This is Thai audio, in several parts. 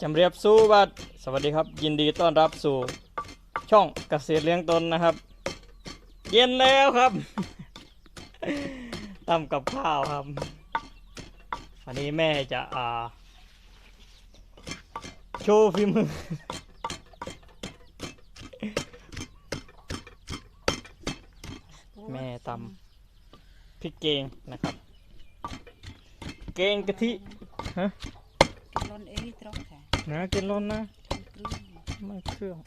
จำเรียบสู้บัดสวัสดีครับ ยินดีต้อนรับสู่ช่องเกษตรเลี้ยงตนนะครับ เย็นแล้วครับทำกับข้าวครับวันนี้แม่จะอ่าโชว์ฝีมือแม่ตำพริกเกงนะครับ เกงกะทิฮะร้อนเอริตรอกค่ะ นะกินร้นนะไม่เครื่อง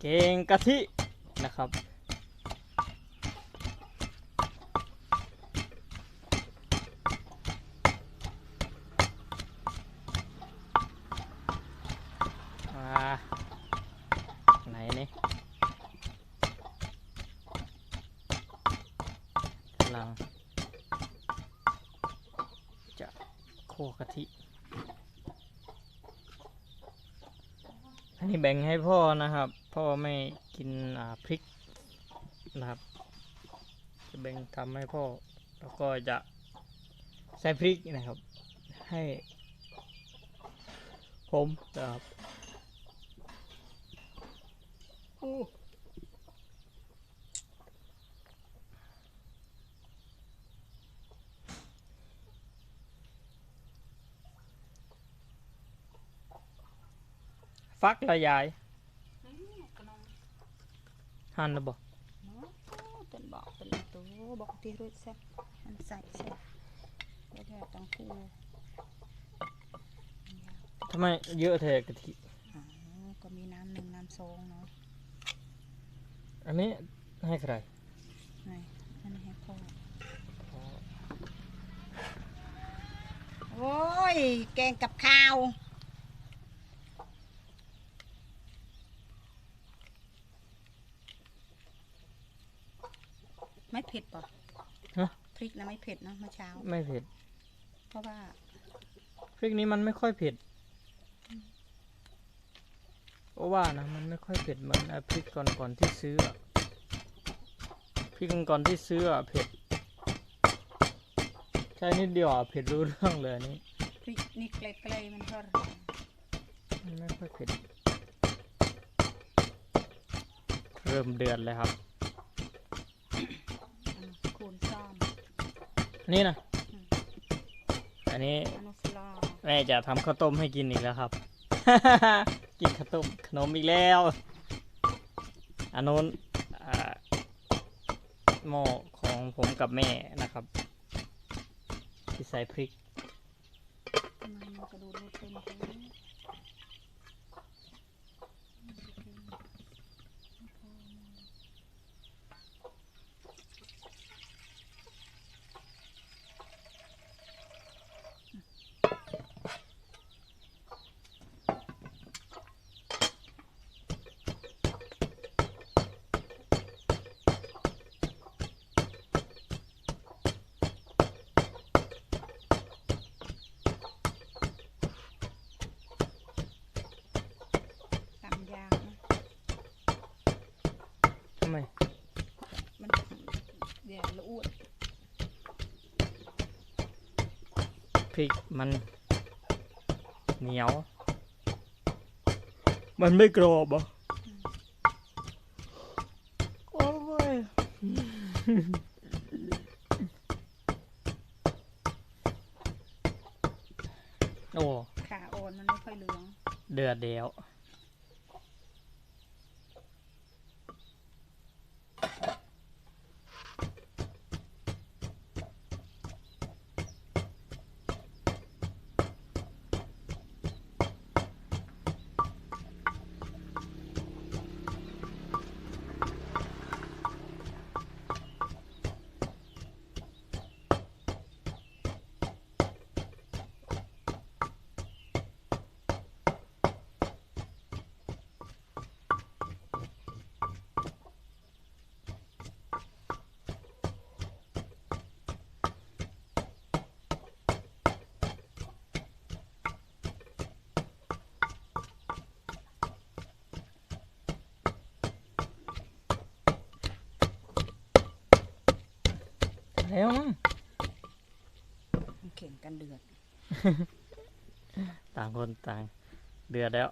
เก่งกะทินะครับ อ่าไหนนี่กำลัง จะโคกะทิ อันนี้แบ่งให้พ่อนะครับ พ่อไม่กินพริกนะครับ จะแบ่งทำให้พ่อ แล้วก็จะใส่พริกนะครับ ให้ผมนะครับ ฟักละยายกนมหั่นแล้วบอกเนาะเป็นบอกเป็นตัวบอกที่รู้แซ่บมันใส่แซ่บแล้วแค่ต้องคูทำไมเยอะแท้กะทิอ๋อก็มีน้ำหนึ่งน้ำสองเนาะอันนี้ให้ใครไหนอันนี้ให้พ่อโอ้ย แกงกับข้าว ไม่เผ็ดป่ะฮะ พริกนะไม่เผ็ดนะเมื่อเช้า ไม่เผ็ด เพราะว่าพริกนี้มันไม่ค่อยเผ็ดเพราะว่านะ มันไม่ค่อยเผ็ดเหมือนไอ้พริกก่อนก่อนๆที่ซื้ออะพริกก่อนๆที่ซื้ออะเผ็ด ใช่นิดเดียวอะเผ็ดรู้เรื่องเลยอันนี้ พริกนี่เกลยๆมันก็มันไม่ค่อยเผ็ดเริ่มเดือดเลยครับ คูณซ่อม อั นนี่นะอันนี้อนุสลาแม่จะทำข้าวต้มให้กินอีกแล้วครับ กินข้าวต้มขนมอีกแล้วอันนู้นอ่าหม้อของผมกับแม่นะครับที่ใส่พริก ทำไมมันกระดูดไม่เป็นเลย ตำยากนะ ทำไม มัน เดี๋ยวละอ้วนพริกมันเหนียว มันไม่กรอบเหรอะโอ้ยโอ้ ขาอ่อนมันไม่ค่อยเหลือง เดือดเดียว แล้วมั้งมันเข่งกันเดือด ต่างคนต่างเดือดแล้ว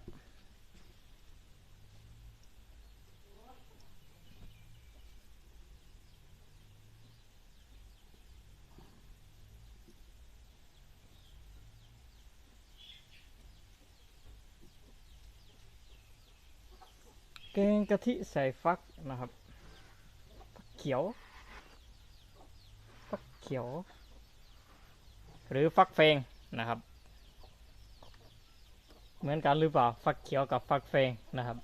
แกงกะทิใส่ฟักนะครับฟักเขียวฟัก เขียว หรือฟักเฟงนะครับ เหมือนกันหรือเปล่า ฟักเขียวกับฟักเฟงนะครับ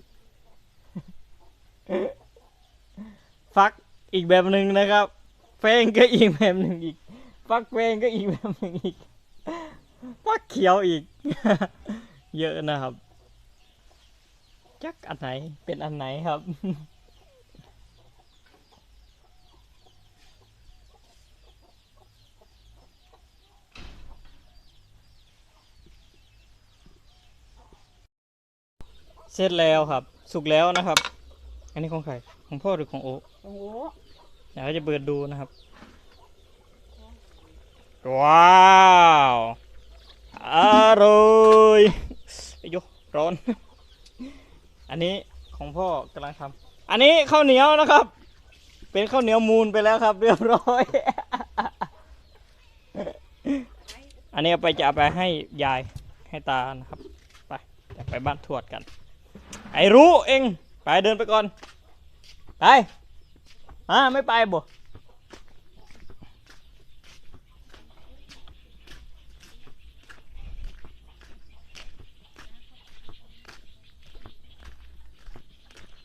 ฟักอีกแบบหนึ่งนะครับ เฟงก็อีกแบบหนึ่งอีก ฟักเฟงก็อีกแบบหนึ่งอีก ฟักเขียวอีก เยอะนะครับ จักอันไหนเป็นอันไหนครับ ร็จแล้วครับ สุกแล้วนะครับ อันนี้ของใครของพ่อหรือของโอ๊คโอ้โหเดี๋ยวจะเปิดดูนะครับ ว้าวอร่อยไอ้โยร้อน อันนี้ของพ่อกำลังทำอันนี้ข้าวเหนียวนะครับ เป็นข้าวเหนียวมูลไปแล้วครับ เรียบร้อย อันนี้เอาไปจะเอาไปให้ยายให้ตานะครับ ไปจะไปบ้านทวดกัน ไอ้รู้เองไปเดินไปก่อน ไปอ่าไม่ไปบ่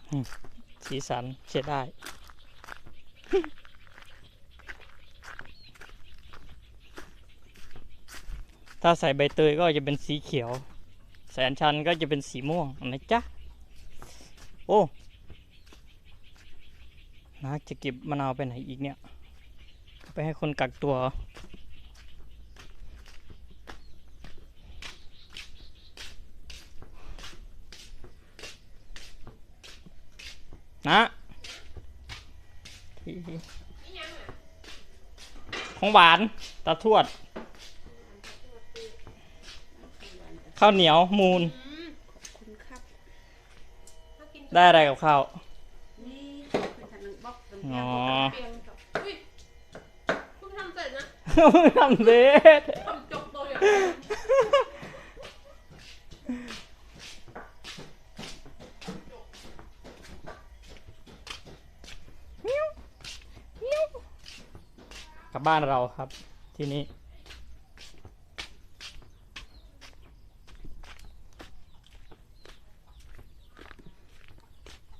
อืมสีสันใช้ได้ ถ้าใส่ใบเตยก็จะเป็นสีเขียวใส่อัญชันก็จะเป็นสีม่วงนะจ๊ะ โอ้นาจะเก็บมะนาวไปไหนอีกเนี่ย ไปให้คนกักตัวเหรอนะของหวานตาทวด ข้าวเหนียวมูล ได้อะไรกับข้าว นี่เป็นทางบล็อกเป็นอ๋อเปลี่ยนกับอุ้ยเพิ่งทำเสร็จนะทำเด็ดทำจบตัวอย่างกลับบ้านเราครับ ที่นี้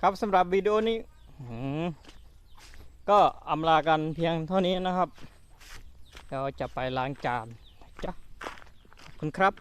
ครับสำหรับวิดีโอนี้ก็อำลากันเพียงเท่านี้นะครับเราจะไปล้างจานจ้ะคุณครับ